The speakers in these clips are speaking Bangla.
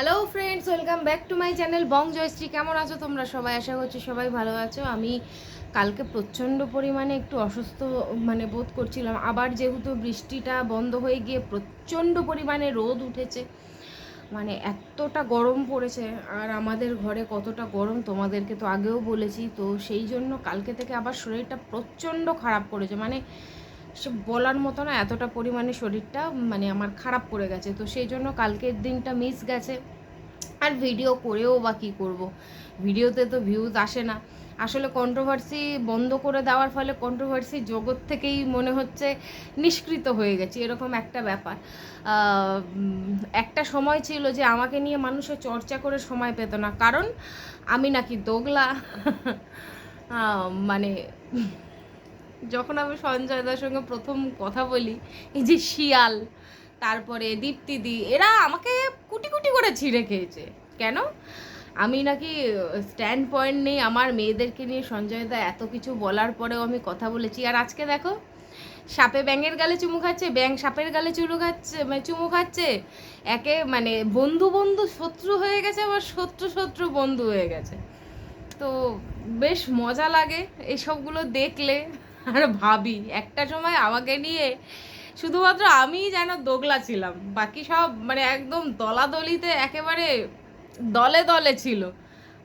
Hello friends welcome back to my channel Bong Joyshree কেমন আছো তোমরা? সবাই আশা করছি সবাই ভালো আছো। আমি কালকে প্রচণ্ড পরিমাণে একটু অসুস্থ মানে বোধ করছিলাম। আবার যেহেতু বৃষ্টিটা বন্ধ হয়ে গিয়ে প্রচণ্ড পরিমাণে রোদ উঠেছে মানে এতটা গরম পড়েছে, আর আমাদের ঘরে কতটা গরম তোমাদেরকে তো আগেও বলেছি। তো সেই জন্য কালকে থেকে আবার শরীরটা প্রচণ্ড খারাপ করেছে। মানে সে বলার মতো না, এতটা পরিমাণে শরীরটা মানে আমার খারাপ করে গেছে। তো সেই জন্য কালকের দিনটা মিস গেছে। আর ভিডিও করেও বা কী করব? ভিডিওতে তো ভিউজ আসে না। আসলে কন্ট্রোভার্সি বন্ধ করে দেওয়ার ফলে কন্ট্রোভার্সি জগৎ থেকেই মনে হচ্ছে নিষ্কৃত হয়ে গেছে, এরকম একটা ব্যাপার। একটা সময় ছিল যে আমাকে নিয়ে মানুষের চর্চা করে সময় পেত না। কারণ আমি নাকি দোগলা। মানে যখন আমি সঞ্জয় দার সঙ্গে প্রথম কথা বলি, এই যে শিয়াল, তারপরে দীপ্তিদি এরা আমাকে কুটি কুটি করে ছিঁড়ে খেয়েছে। কেন? আমি নাকি স্ট্যান্ড পয়েন্ট নেই, আমার মেয়েদেরকে নিয়ে সঞ্জয় দা এত কিছু বলার পরেও আমি কথা বলেছি। আর আজকে দেখো, সাপে ব্যাঙের গালে চুমু খাচ্ছে ব্যাং সাপের গালে চুরু খাচ্ছে মানে চুমু খাচ্ছে। একে মানে বন্ধু বন্ধু শত্রু হয়ে গেছে, আবার শত্রু শত্রু বন্ধু হয়ে গেছে। তো বেশ মজা লাগে এইসবগুলো দেখলে। আর ভাবি, একটা সময় আমাকে নিয়ে শুধুমাত্র আমিই যেন দোগলা ছিলাম। বাকি সব মানে একদম দলাদলিতে একেবারে দলে দলে ছিল।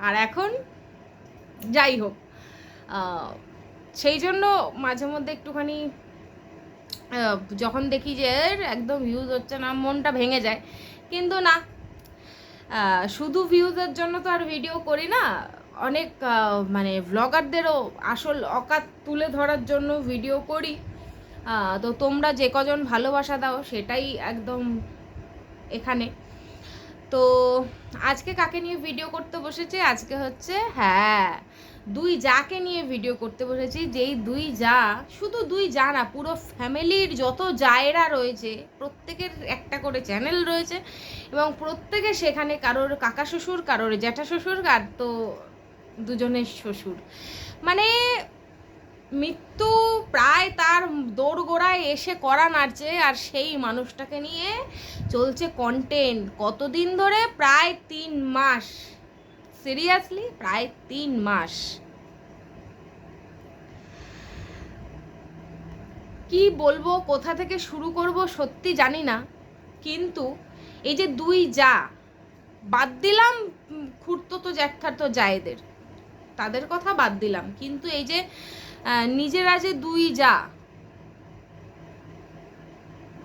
আর এখন যাই হোক সেই জন্য মাঝে মধ্যে একটুখানি যখন দেখি যে একদম ভিউজ হচ্ছে না, মনটা ভেঙে যায়। কিন্তু না শুধু ভিউজের জন্য তো আর ভিডিও করি না অনেক মানে ভ্লগারদেরও আসল অকাত তুলে ধরার জন্য ভিডিও করি। তো তোমরা যে কজন ভালোবাসা দাও সেটাই একদম এখানে। তো আজকে কাকে নিয়ে ভিডিও করতে বসেছি? আজকে হচ্ছে হ্যাঁ দুই যাকে নিয়ে ভিডিও করতে বসেছি। যেই দুই যা, শুধু দুই যা না, পুরো ফ্যামিলির যত জায়েরা রয়েছে, প্রত্যেকের একটা করে চ্যানেল রয়েছে এবং প্রত্যেকে সেখানে কারোর কাকা শ্বশুর, কারোর জ্যাঠা শ্বশুর, আর তো দুজনের শ্বশুর। মানে মৃত্যু প্রায় তার দোরগোড়ায় এসে করা নাড়ছে আর সেই মানুষটাকে নিয়ে চলছে কন্টেন্ট কতদিন ধরে? প্রায় তিন মাস। সিরিয়াসলি প্রায় তিন মাস। কি বলব, কোথা থেকে শুরু করব সত্যি জানি না। কিন্তু এই যে দুই যা, বাদ দিলাম খুঁড়তো তো জ্যাঠার তো জায়েদের। তাদের কথা বাদ দিলাম। কিন্তু এই যে নিজেরা যে দুই যা,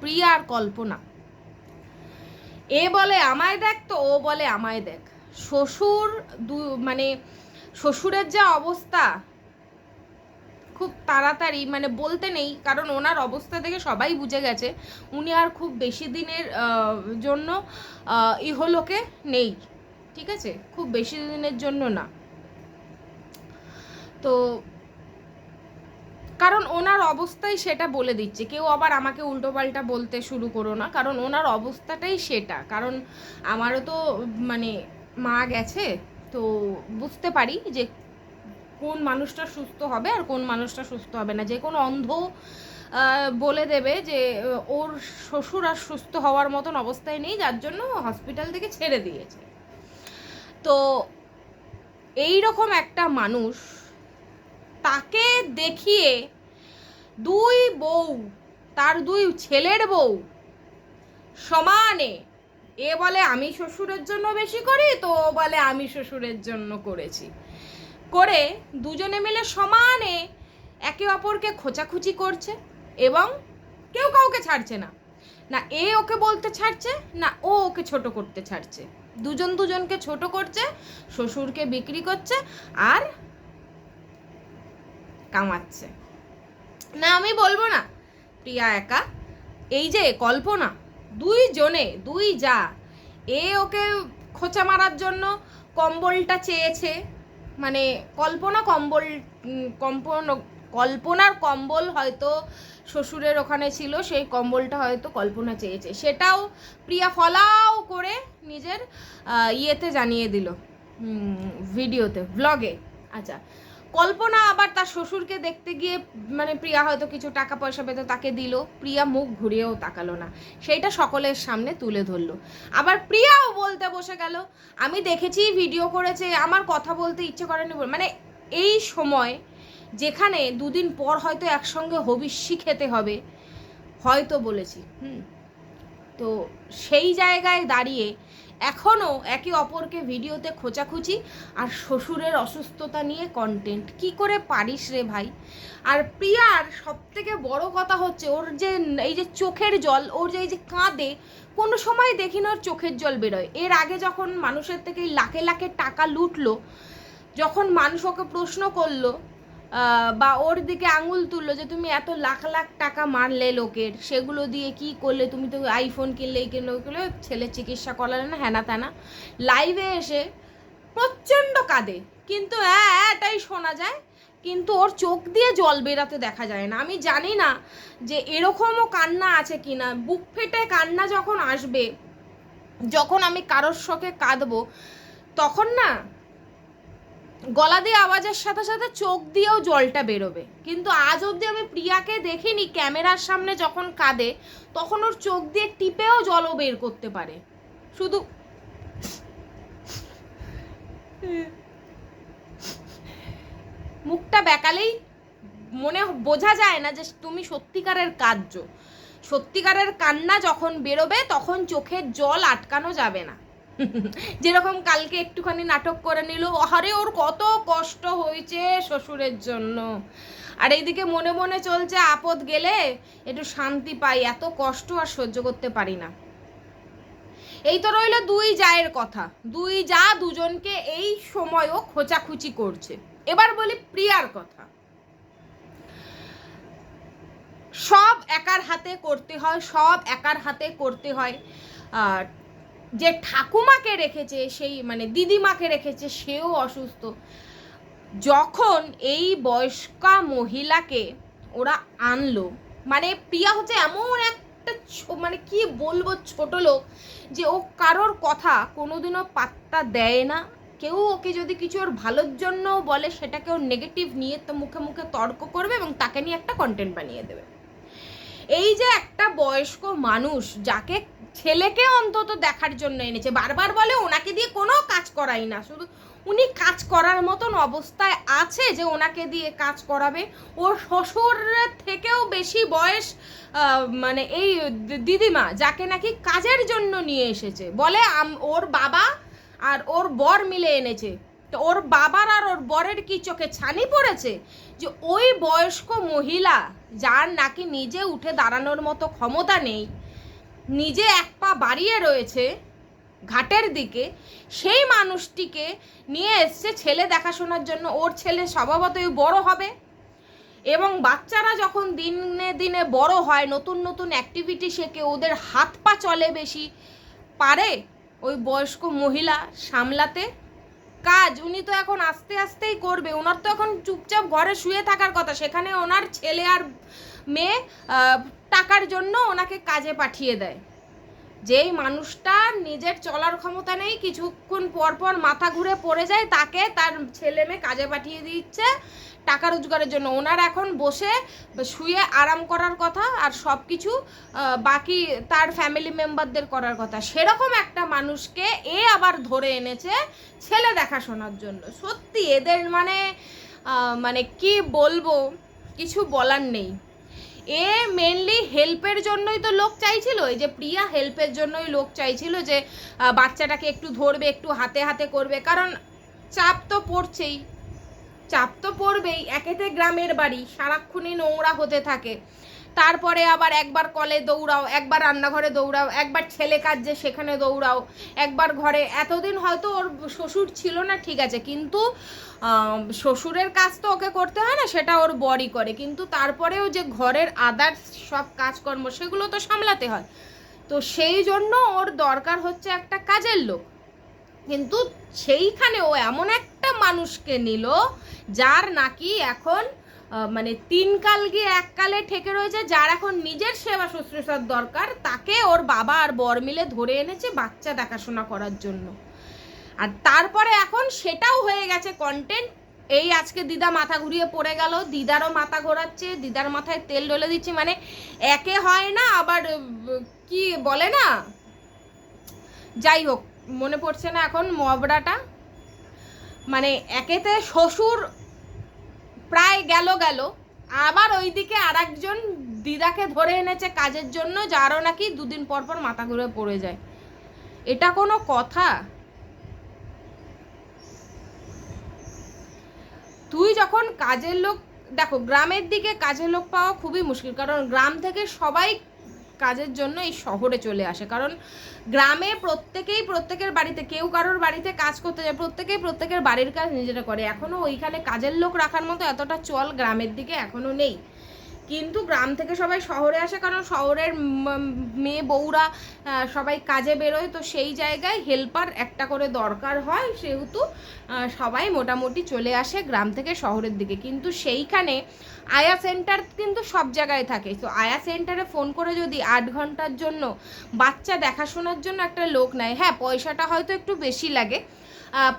প্রিয়া আর কল্পনা। এ বলে আমায় দেখ তো ও বলে আমায় দেখ। শ্বশুর দু মানে শ্বশুরের যা অবস্থা, খুব তাড়াতাড়ি মানে বলতে নেই, কারণ ওনার অবস্থা দেখে সবাই বুঝে গেছে। উনি আর খুব বেশি দিনের জন্য ইহলোকে নেই। ঠিক আছে? খুব বেশি দিনের জন্য না। তো কারণ ওনার অবস্থাই সেটা বলে দিচ্ছে। কেউ আবার আমাকে উল্টোপাল্টা বলতে শুরু করো না। কারণ ওনার অবস্থাটাই সেটা। কারণ আমারও তো মানে মা গেছে, তো বুঝতে পারি যে কোন মানুষটা সুস্থ হবে আর কোন মানুষটা সুস্থ হবে না। যে কোনো অন্ধ বলে দেবে যে ওর শ্বশুর আর সুস্থ হওয়ার মতন অবস্থায় নেই, যার জন্য হসপিটাল থেকে ছেড়ে দিয়েছে। তো এই রকম একটা মানুষ তাকে দেখিয়ে দুই বউ, তার দুই ছেলের বউ সমানে। এ বলে, আমি শ্বশুরের জন্য বেশি করি, তো ও বলে, আমি শ্বশুরের জন্য করেছি। করে দুজনে মিলে সমানে একে অপরকে খোঁচাখুচি করছে এবং কেউ কাউকে ছাড়ছে না। না, এ ওকে বলতে ছাড়ছে, না ও ওকে ছোট করতে ছাড়ছে। দুজন দুজনকে ছোট করছে, শ্বশুরকে বিক্রি করছে, আর কামাচ্ছে। না, আমি বলব না, প্রিয়া একা। এই যে, কল্পনা, দুই জনে, দুই যা, এ ওকে খোঁচা মারার জন্য কম্বলটা চেয়েছে। মানে কল্পনা কম্বল কম্পন, কল্পনার কম্বল হয়তো শ্বশুরের ওখানে ছিল, সেই কম্বলটা হয়তো কল্পনা চেয়েছে। সেটাও প্রিয়া ফলাও করে নিজের ইয়েতে জানিয়ে দিল ভিডিওতে ব্লগে আচ্ছা কল্পনা আবার তার শ্বশুরকে দেখতে গিয়ে মানে প্রিয়া হয়তো কিছু টাকা পয়সা পেতো, তাকে দিল। প্রিয়া মুখ ঘুরিয়েও তাকালো না। সেইটা সকলের সামনে তুলে ধরলো। আবার প্রিয়াও বলতে বসে গেল, আমি দেখেছি ভিডিও করেছে, আমার কথা বলতে ইচ্ছে করেনি মানে এই সময় যেখানে দুদিন পর হয়তো একসঙ্গে হবিষ্যি খেতে হবে, হয়তো বলেছি, হুম। তো সেই জায়গায় দাঁড়িয়ে এখনও একে অপরকে ভিডিওতে খোঁচাখুচি আর শ্বশুরের অসুস্থতা নিয়ে কন্টেন্ট কি করে পারিস রে ভাই? আর প্রিয়ার সব থেকে বড় কথা হচ্ছে, ওর যে এই যে চোখের জল, ওর যে এই যে কাঁদে, কোনো সময় দেখি না ওর চোখের জল বেরোয়। এর আগে যখন মানুষের থেকে লাখে লাখে টাকা লুটলো, যখন মানুষ ওকে প্রশ্ন করল বা ওর দিকে আঙুল তুললো যে তুমি এত লাখ লাখ টাকা মারলে লোকের সেগুলো দিয়ে কি করলে? তুমি তো আইফোন কিনলে এই কিনলে কিনলে ছেলের চিকিৎসা করালে না হ্যানা ত্যানা লাইভে এসে প্রচণ্ড কাঁদে। কিন্তু হ্যাঁ হ্যাঁ, এটাই শোনা যায়। কিন্তু ওর চোখ দিয়ে জল বেরাতে দেখা যায় না। আমি জানি না যে এরকমও কান্না আছে কিনা। বুক ফেটে কান্না যখন আসবে যখন আমি কারোর শোকে কাঁদবো তখন না গলা দিয়ে আওয়াজের সাথে সাথে চোখ দিয়েও জলটা বেরোবে। কিন্তু আজ অবধি আমি প্রিয়াকে দেখিনি ক্যামেরার সামনে যখন কাঁদে, তখন ওর চোখ দিয়ে টিপেও জলও বের করতে পারে। শুধু মুখটা বেকালেই মনে বোঝা যায় না যে তুমি সত্যিকারের কার্য সত্যিকারের কান্না যখন বেরোবে, তখন চোখের জল আটকানো যাবে না। যেরকম কালকে একটুখানি নাটক করে নিল আরে ওর কত কষ্ট হয়েছে শ্বশুরের জন্য। আর এইদিকে মনে মনে চলছে আপদ গেলে একটু শান্তি পাই, এত কষ্ট আর সহ্য করতে পারি না। এই তো রইল দুই জায়ের কথা। দুই যা দুজনকে এই সময়ও খোঁচাখুচি করছে। এবার বলি প্রিয়ার কথা। সব একার হাতে করতে হয়, সব একার হাতে করতে হয়। আর যে ঠাকুমাকে রেখেছে, সেই মানে দিদিমাকে রেখেছে, সেও অসুস্থ। যখন এই বয়স্কা মহিলাকে ওরা আনলো মানে প্রিয়া হচ্ছে এমন একটা মানে কি বলব, ছোট লোক যে ও কারোর কথা কোনোদিনও পাত্তা দেয় না। কেউ ওকে যদি কিছু ওর ভালোর জন্য বলে, সেটাকে ওর নেগেটিভ নিয়ে তো মুখে মুখে তর্ক করবে এবং তাকে নিয়ে একটা কন্টেন্ট বানিয়ে দেবে। এই যে একটা বয়স্ক মানুষ যাকে ছেলেকে অন্তত দেখার জন্য এনেছে, বারবার বলে ওনাকে দিয়ে কোনো কাজ করাই না। শুধু উনি কাজ করার মতন অবস্থায় আছে যে ওনাকে দিয়ে কাজ করাবে। ওর শ্বশুরের থেকেও বেশি বয়স মানে এই দিদিমা যাকে নাকি কাজের জন্য নিয়ে এসেছে। বলে ওর বাবা আর ওর বর মিলে এনেছে। তো ওর বাবার আর ওর বরের কি চোখে ছানি পড়েছে? যে ওই বয়স্ক মহিলা যার নাকি নিজে উঠে দাঁড়ানোর মতো ক্ষমতা নেই, নিজে এক পা বাড়িয়ে রয়েছে ঘাটের দিকে, সেই মানুষটিকে নিয়ে এসছে ছেলে দেখাশোনার জন্য। ওর ছেলে স্বভাবতই বড় হবে এবং বাচ্চারা যখন দিনে দিনে বড় হয়, নতুন নতুন অ্যাক্টিভিটি শেখে, ওদের হাত পা চলে বেশি, পারে ওই বয়স্ক মহিলা সামলাতে। কাজ, উনি তো এখন আস্তে আস্তেই করবে। ওনার তো এখন চুপচাপ ঘরে শুয়ে থাকার কথা। সেখানে ওনার ছেলে আর মেয়ে টাকার জন্য ওনাকে কাজে পাঠিয়ে দেয়। যেই মানুষটা নিজের চলার ক্ষমতা নেই, কিছুক্ষণ পর পর মাথা ঘুরে পড়ে যায়, তাকে তার ছেলে মেয়ে কাজে পাঠিয়ে দিচ্ছে। টাকা রোজগারের জন্য। ওনার এখন বসে শুয়ে আরাম করার কথা আর সব কিছু বাকি তার ফ্যামিলি মেম্বারদের করার কথা। সেরকম একটা মানুষকে এ আবার ধরে এনেছে ছেলে দেখাশোনার জন্য। সত্যি এদের মানে মানে কি বলব, কিছু বলার নেই। এ মেনলি হেল্পের জন্যই তো লোক চাইছিল। এই যে প্রিয়া হেল্পের জন্যই লোক চাইছিল যে বাচ্চাটাকে একটু ধরবে, একটু হাতে হাতে করবে। কারণ চাপ তো পড়ছেই। চাপ তো পড়বেই, একেতে গ্রামের বাড়ি, সারাক্ষণই নোংরা হতে থাকে। তারপরে আবার একবার কলে দৌড়াও, একবার রান্নাঘরে দৌড়াও, একবার ছেলে কাজে সেখানে দৌড়াও, একবার ঘরে। এতদিন হয়তো ওর শ্বশুর ছিল না, ঠিক আছে, কিন্তু শ্বশুরের কাজ তো ওকে করতে হয় না, সেটা ওর বরই করে। কিন্তু তারপরেও যে ঘরের আদার্স সব কাজকর্ম, সেগুলো তো সামলাতে হয়। তো সেই জন্য ওর দরকার হচ্ছে একটা কাজের লোক। কিন্তু সেইখানে ও এমন একটা মানুষকে নিল, যার নাকি এখন মানে তিন কাল গিয়ে এক কালে ঠেকে রয়েছে, যার এখন নিজের সেবা শুশ্রূষার দরকার, তাকে ওর বাবা আর বর মিলে ধরে এনেছে বাচ্চা দেখাশোনা করার জন্য। আর তারপরে এখন সেটাও হয়ে গেছে কন্টেন্ট এই আজকে দিদা মাথা ঘুরিয়ে পড়ে গেল, দিদারও মাথা ঘোরাচ্ছে, দিদার মাথায় তেল ডলে দিচ্ছি মানে একে হয় না, আবার কি বলে না? যাই হোক মনে পড়ছে না এখন মবড়াটা। মানে একেতে শ্বশুর প্রায় গেল গেল, আবার ওইদিকে আর একজন দিদাকে ধরে এনেছে কাজের জন্য, যারও নাকি দুদিন পর পর মাথা ঘুরে পড়ে যায়। এটা কোনো কথা? তুই যখন কাজের লোক, দেখো, গ্রামের দিকে কাজের লোক পাওয়া খুবই মুশকিল, কারণ গ্রাম থেকে সবাই কাজের জন্য এই শহরে চলে আসে। কারণ গ্রামে প্রত্যেকেই প্রত্যেকের বাড়িতে, কেউ কারোর বাড়িতে কাজ করতে যায়, প্রত্যেকেই প্রত্যেকের বাড়ির কাজ নিজেরা করে। এখনও ওইখানে কাজের লোক রাখার মতো এতটা চল গ্রামের দিকে এখনও নেই। কিন্তু গ্রাম থেকে সবাই শহরে আসে কারণ শহরের মেয়ে বউরা সবাই কাজে বেরোয়, তো সেই জায়গায় হেল্পার একটা করে দরকার হয় সেহেতু সবাই মোটামুটি চলে আসে গ্রাম থেকে শহরের দিকে। কিন্তু সেইখানে আয়া সেন্টার কিন্তু সব জায়গায় থাকে। তো আয়া সেন্টারে ফোন করে যদি আট ঘণ্টার জন্য বাচ্চা দেখাশোনার জন্য একটা লোক নেয় হ্যাঁ পয়সাটা হয়তো একটু বেশি লাগে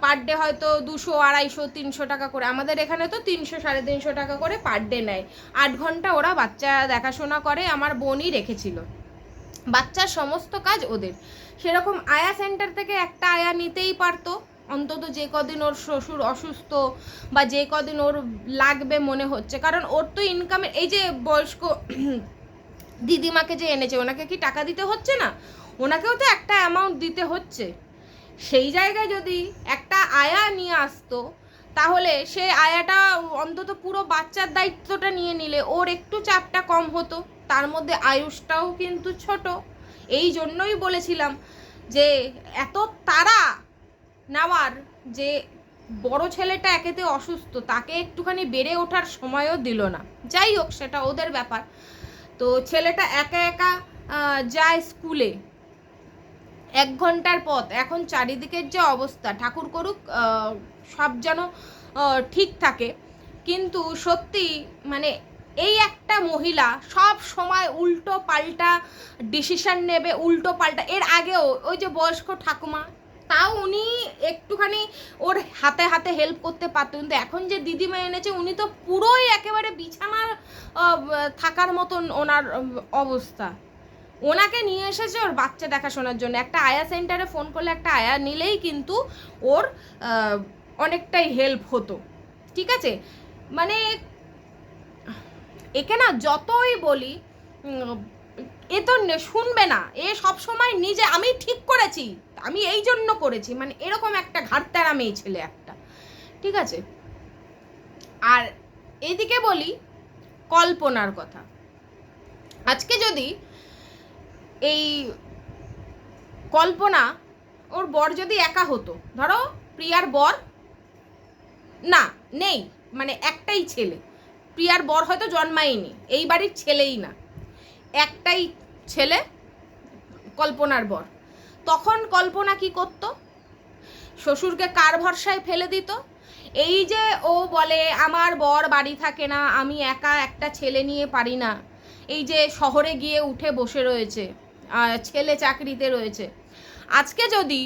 পার ডে হয়তো দুশো, আড়াইশো, তিনশো টাকা করে। আমাদের এখানে তো তিনশো, সাড়ে তিনশো টাকা করে পার ডে নেয়। আট ঘণ্টা ওরা বাচ্চা দেখাশোনা করে, আমার বোনই রেখেছিল। বাচ্চার সমস্ত কাজ ওদের। সেরকম আয়া সেন্টার থেকে একটা আয়া নিতেই পারতো। অন্তত যে কদিন ওর শ্বশুর অসুস্থ বা যে কদিন ওর লাগবে মনে হচ্ছে। কারণ ওর তো ইনকামের এই যে বয়স্ক দিদিমাকে যে এনেছে, ওনাকে কি টাকা দিতে হচ্ছে না? ওনাকেও তো একটা অ্যামাউন্ট দিতে হচ্ছে। সেই জায়গায় যদি একটা আয়া নিয়ে আসতো, তাহলে সে আয়াটা অন্তত পুরো বাচ্চার দায়িত্বটা নিয়ে নিলে, ওর একটু চাপটা কম হতো। তার মধ্যে আয়ুষটাও কিন্তু ছোট। এই জন্যই বলেছিলাম যে, এত তারা নেওয়ার যে বড় ছেলেটা একেতে অসুস্থ, তাকে একটুখানি বেড়ে ওঠার সময়ও দিল না। যাই হোক, সেটা ওদের ব্যাপার। তো ছেলেটা একা একা যায় স্কুলে। এক ঘণ্টার পথ। এখন চারিদিকের যে অবস্থা, ঠাকুর করুক সব যেন ঠিক থাকে। কিন্তু সত্যি মানে এই একটা মহিলা সব সময় উল্টো পাল্টা ডিসিশন নেবে, উল্টো পাল্টা। এর আগেও ওই যে বয়স্ক ঠাকুমা, তাও উনি একটুখানি ওর হাতে হাতে হেল্প করতে পারতো। কিন্তু এখন যে দিদিমা এনেছে, উনি তো পুরোই একেবারে বিছানার থাকার মতন ওনার অবস্থা। ওনাকে নিয়ে এসেছে ওর বাচ্চা দেখাশোনার জন্য। একটা আয়া সেন্টারে ফোন করলে একটা আয়া নিলেই কিন্তু ওর অনেকটাই হেল্প হতো। ঠিক আছে? মানে একে না যতই বলি এ তো শুনবে না। এ সব সময় নিজে, আমি ঠিক করেছি, আমি এই জন্য করেছি। মানে এরকম একটা ঘাটতারা মেয়ে ছেলে একটা। ঠিক আছে? আর এদিকে বলি, কল্পনার কথা। আজকে যদি এই কল্পনা ওর বর যদি একা হতো, ধরো প্রিয়ার বর, না, নেই মানে একটাই ছেলে। প্রিয়ার বর হয়তো জন্মায়নি, এই বাড়ির ছেলেই না। একটাই ছেলে, কল্পনার বর। তখন কল্পনা কি করত? শ্বশুরকে কার ভরসায় ফেলে দিত? এই যে ও বলে, আমার বর বাড়ি থাকে না, আমি একা একটা ছেলে নিয়ে পারি না। এই যে শহরে গিয়ে উঠে বসে রয়েছে। ছেলে চাকরিতে রয়েছে। আজকে যদি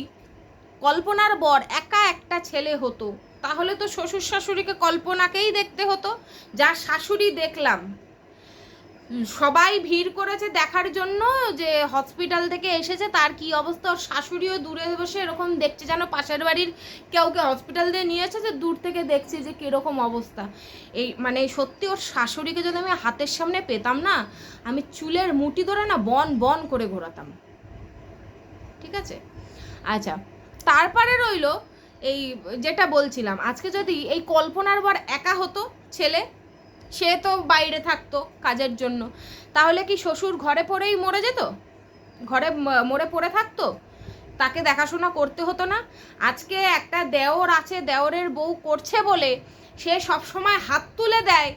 কল্পনার বর একা একটা ছেলে হতো, তাহলে তো শ্বশুর শাশুড়িকে কল্পনাকেই দেখতে হতো। যা শাশুড়ি দেখলাম সবাই ভিড় করেছে দেখার জন্য যে হসপিটাল থেকে এসেছে, তার কি অবস্থা? ওর শাশুড়িও দূরে বসে এরকম দেখছে যেন পাশের বাড়ির কেউকে হসপিটাল দিয়ে নিয়ে এসেছে, দূর থেকে দেখছি যে কীরকম অবস্থা। এই মানে সত্যি ওর শাশুড়িকে যদি আমি হাতের সামনে পেতাম না, আমি চুলের মুটি ধরে না বন বন করে ঘোরাতাম। ঠিক আছে? আচ্ছা তারপরে রইল এই যেটা বলছিলাম, আজকে যদি এই কল্পনার বর একা হতো, ছেলে সে তো বাইরে থাকতো কাজের জন্য। তাহলে কি শ্বশুর ঘরে পড়েই মরে যেত? ঘরে মরে পড়ে থাকতো? তাকে দেখাশোনা করতে হতো না? আজকে একটা দেওর আছে, দেওরের বউ করছে বলে সে সবসময় হাত তুলে দেয়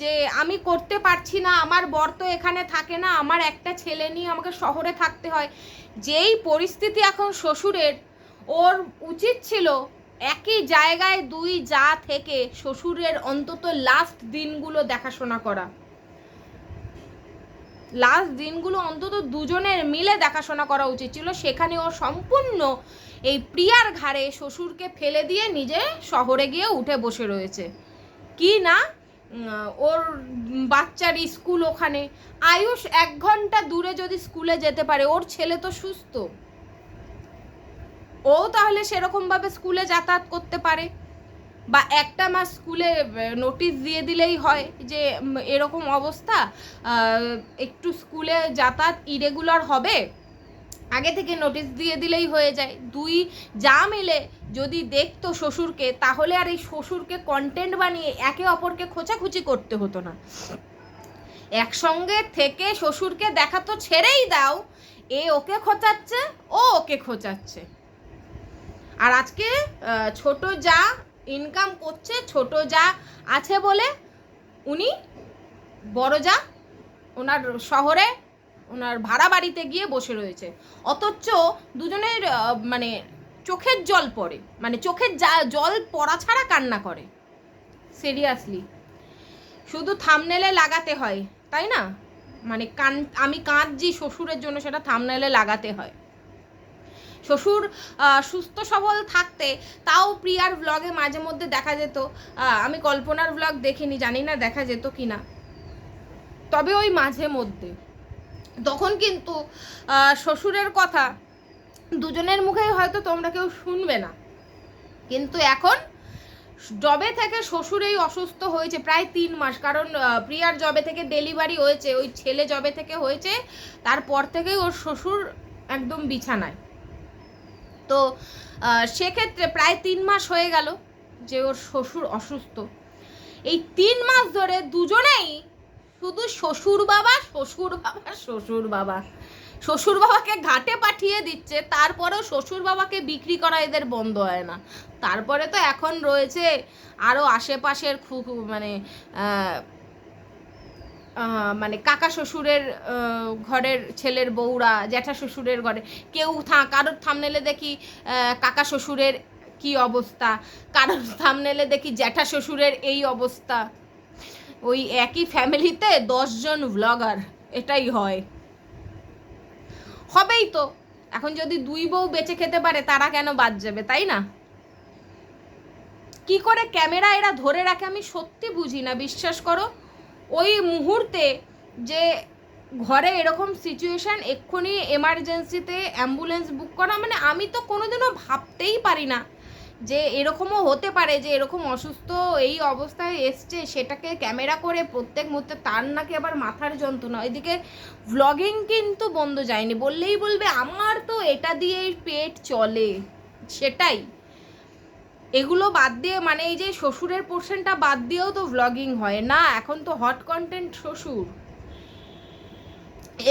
যে, আমি করতে পারছি না, আমার বর তো এখানে থাকে না, আমার একটা ছেলে নিয়ে আমাকে শহরে থাকতে হয়। যেই পরিস্থিতি এখন শ্বশুরের, ওর উচিত ছিল একই জায়গায় দুই যা থেকে শ্বশুরের অন্তত লাস্ট দিনগুলো দেখাশোনা করা। লাস্ট দিনগুলো অন্তত দুজনের মিলে দেখাশোনা করা উচিত ছিল। সেখানে ও সম্পূর্ণ এই প্রিয়ার ঘাড়ে শ্বশুরকে ফেলে দিয়ে নিজে শহরে গিয়ে উঠে বসে রয়েছে। কি না? ওর বাচ্চার স্কুল ওখানে। আয়ুষ এক ঘণ্টা দূরে যদি স্কুলে যেতে পারে, ওর ছেলে তো সুস্থ। ও তাহলে সেরকমভাবে স্কুলে যাতায়াত করতে পারে? বা একটা মাস স্কুলে নোটিশ দিয়ে দিলেই হয় যে এরকম অবস্থা? একটু স্কুলে যাতায়াত ইরেগুলার হবে? আগে থেকে নোটিশ দিয়ে দিলেই হয়ে যায়। দুই, যা মিলে যদি দেখতো শ্বশুরকে, তাহলে আর এই শ্বশুরকে কন্টেন্ট বানিয়ে একে অপরকে খোঁচাখুচি করতে হতো না। একসঙ্গে থেকে শ্বশুরকে দেখা তো ছেড়েই দাও। এ ওকে খোঁচাচ্ছে, ও ওকে খোঁচাচ্ছে। আর আজকে ছোট যা ইনকাম করছে, ছোট যা আছে বলে উনি বড় যা ওনার শহরে, ওনার ভাড়া বাড়িতে গিয়ে বসে রয়েছে। অথচ দুজনের মানে চোখের জল পড়ে মানে চোখের যা- জল পড়া ছাড়া কান্না করে। সিরিয়াসলি শুধু থামনেলে লাগাতে হয়, তাই না? মানে কান, আমি কাঁদছি শ্বশুরের জন্য, সেটা থামনেলে লাগাতে হয়। শ্বশুর সুস্থ সবল থাকতে তাও প্রিয়ার ব্লগে মাঝে মধ্যে দেখা যেত। আমি কল্পনার ব্লগ দেখিনি, জানি না দেখা যেত কি না তবে ওই মাঝে মধ্যে। তখন কিন্তু শ্বশুরের কথা দুজনের মুখেই হয়তো তোমরা কেউ শুনবে না। কিন্তু এখন জবে থেকে শ্বশুর এই অসুস্থ হয়েছে প্রায় তিন মাস। কারণ প্রিয়ার জবে থেকে ডেলিভারি হয়েছে, ওই ছেলে জবে থেকে হয়েছে, তারপর থেকেই ওর শ্বশুর একদম বিছানায়। তো সেক্ষেত্রে প্রায় তিন মাস হয়ে গেল যে ওর শ্বশুর অসুস্থ। এই তিন মাস ধরে দুজনেই শুধু শ্বশুর বাবা শ্বশুর বাবা শ্বশুর বাবা। শ্বশুর বাবাকে ঘাটে পাঠিয়ে দিচ্ছে, তারপরেও শ্বশুর বাবাকে বিক্রি করা এদের বন্ধ হয় না। তারপরে তো এখন রয়েছে আরও আশেপাশের খু- খু- মানে মানে কাকা শ্বশুরের ঘরের ছেলের বউরা, জ্যাঠা শ্বশুরের ঘরে কেউ থা কারোর থামনেলে দেখি কাকা শ্বশুরের কি অবস্থা, কারোর থামনেলে দেখি জ্যাঠা শ্বশুরের এই অবস্থা। ওই একই ফ্যামিলিতে দশজন ব্লগার এটাই হয়। হবেই তো, এখন যদি দুই বউ বেঁচে খেতে পারে, তারা কেন বাদ যাবে, তাই না? কি করে ক্যামেরা এরা ধরে রাখে আমি সত্যি বুঝি না, বিশ্বাস করো? ওই মুহূর্তে যে ঘরে এরকম সিচুয়েশান এক্ষুনি এমার্জেন্সিতে অ্যাম্বুলেন্স বুক করা মানে আমি তো কোনোদিনও ভাবতেই পারি না যে এরকমও হতে পারে, যে এরকম অসুস্থ এই অবস্থায় এসছে, সেটাকে ক্যামেরা করে প্রত্যেক মুহূর্তে তার নাকি আবার মাথার যন্ত্রণা। এদিকে ভ্লগিং কিন্তু বন্ধ যায়নি, বললেই বলবে, আমার তো এটা দিয়েই পেট চলে। সেটাই। এগুলো বাদ দিয়ে মানে এই যে শ্বশুরের পোর্শনটা বাদ দিয়েও তো ভ্লগিং হয়। না, এখন তো হট কন্টেন্ট শ্বশুর।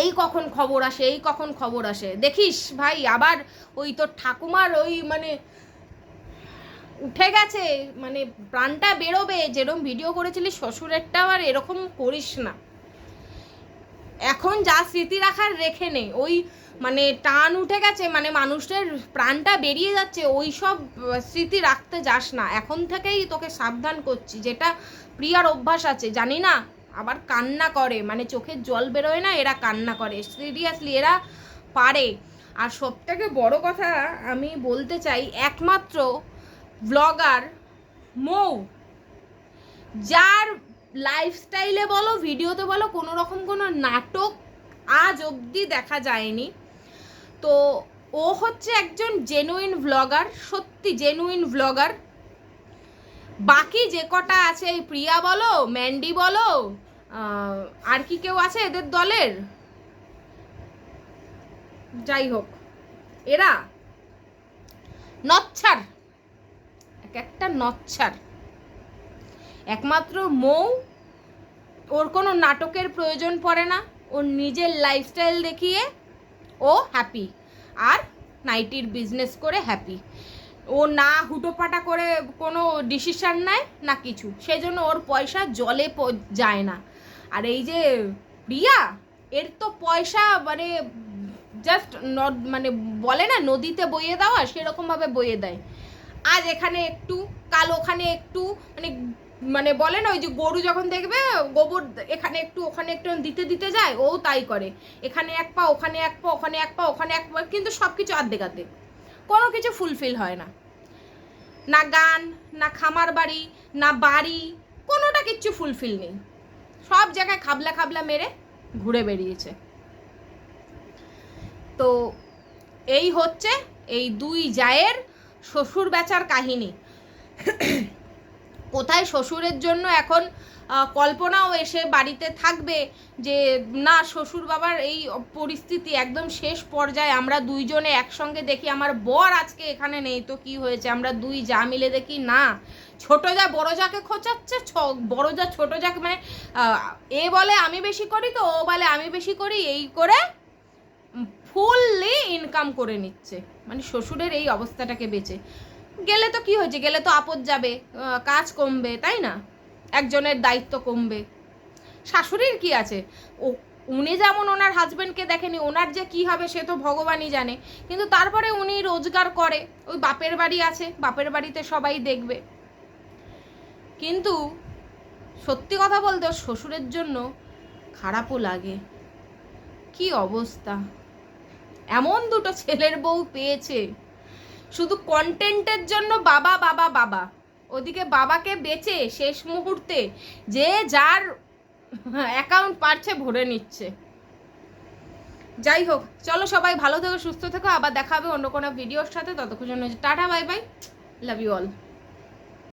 এই কখন খবর আসে, এই কখন খবর আসে। দেখিস ভাই, আবার ওই তোর ঠাকুমার ওই মানে উঠে গেছে মানে প্রাণটা বেরোবে যেরকম ভিডিও করেছিলি শ্বশুরেরটা আর এরকম করিস না। এখন যা স্মৃতি রাখার রেখে নেই। ওই মানে টান উঠে গেছে মানে মানুষের প্রাণটা বেরিয়ে যাচ্ছে, ওই সব স্মৃতি রাখতে যাস না। এখন থেকেই তোকে সাবধান করছি, যেটা প্রিয়ার অভ্যাস আছে, জানি না? আবার কান্না করে মানে চোখের জল বেরোয় না, এরা কান্না করে। সিরিয়াসলি এরা পারে। আর সব থেকে বড় কথা আমি বলতে চাই, একমাত্র ব্লগার মৌ, যার লাইফস্টাইলে বলো ভিডিওতে বলো, কোনো রকম কোনো নাটক আজ অবধি দেখা যায়নি। তো ও হচ্ছে একজন জেনুইন ভ্লগার সত্যি জেনুইন ভ্লগার বাকি যে কটা আছে, এই প্রিয়া বলো, ম্যান্ডি বলো আর কি কেউ আছে এদের দলের? যাই হোক, এরা। নচ্ছার, এক একটা নচ্ছার। একমাত্র মৌ, ওর কোনো নাটকের প্রয়োজন পড়ে না, ওর নিজের লাইফস্টাইল দেখিয়ে ও হ্যাপি আর নাইটির বিজনেস করে হ্যাপি ও না হুটোপাটা করে কোনো ডিসিশান নেয় না কিছু সেই জন্য ওর পয়সা জলে যায় না। আর এই যে প্রিয়া, এর তো পয়সা মানে জাস্ট মানে বলে না, নদীতে বইয়ে দেওয়া, সেরকমভাবে বইয়ে দেয়। আজ এখানে একটু, কাল ওখানে একটু মানে মানে বলে না, ওই যে গরু যখন দেখবে, গোবর এখানে একটু, ওখানে একটু দিতে দিতে যায়, ও তাই করে। এখানে এক পা, ওখানে এক পা, ওখানে এক পা, ওখানে এক পা, কিন্তু সব কিছু আর্ধেক। কোনো কিছু ফুলফিল হয় না। না গান, না খামার বাড়ি, না বাড়ি, কোনোটা কিচ্ছু ফুলফিল নেই। সব জায়গায় খাবলা খাবলা মেরে ঘুরে বেরিয়েছে তো এই হচ্ছে এই দুই জায়ের শ্বশুর বেচার কাহিনী। কোথায় শ্বশুরের জন্য এখন কল্পনাও এসে বাড়িতে থাকবে যে, না শ্বশুর বাবার এই পরিস্থিতি একদম শেষ পর্যায়ে আমরা দুইজনে একসঙ্গে দেখি, আমার বর আজকে এখানে নেই, তো কি হয়েছে? আমরা দুই যা মিলে দেখি, না। ছোট যা, বড় যাকে খোঁচাচ্ছে বড় যা, ছোট যাকে মানে এ বলে আমি বেশি করি, তো ও বলে আমি বেশি করি, এই করে ফুললি ইনকাম করে নিচ্ছে। মানে শ্বশুরের এই অবস্থাটাকে বেচে। গেলে তো কি হয়েছে? গেলে তো আপদ যাবে কাজ কমবে, তাই না? একজনের দায়িত্ব কমবে। শাশুড়ির কি আছে? ও, উনি যেমন ওনার হাজব্যান্ডকে দেখেনি, ওনার যে কি হবে সে তো ভগবানই জানে। কিন্তু তারপরে উনি রোজগার করে, ওই বাপের বাড়ি আছে, বাপের বাড়িতে সবাই দেখবে। কিন্তু সত্যি কথা বলতে শ্বশুরের জন্য খারাপও লাগে। কি অবস্থা? এমন দুটো ছেলের বউ পেয়েছে। শুধু কন্টেন্টের জন্য বাবা বাবা বাবা। ওদিকে বাবাকে বেচে শেষ মুহূর্তে যে যার অ্যাকাউন্ট পারছে ভরে নিচ্ছে। যাই হোক চলো সবাই ভালো থেকো, সুস্থ থেকো। আবার দেখা হবে অন্য কোনো ভিডিওর সাথে। ততক্ষণ জন্য tata bye bye love you all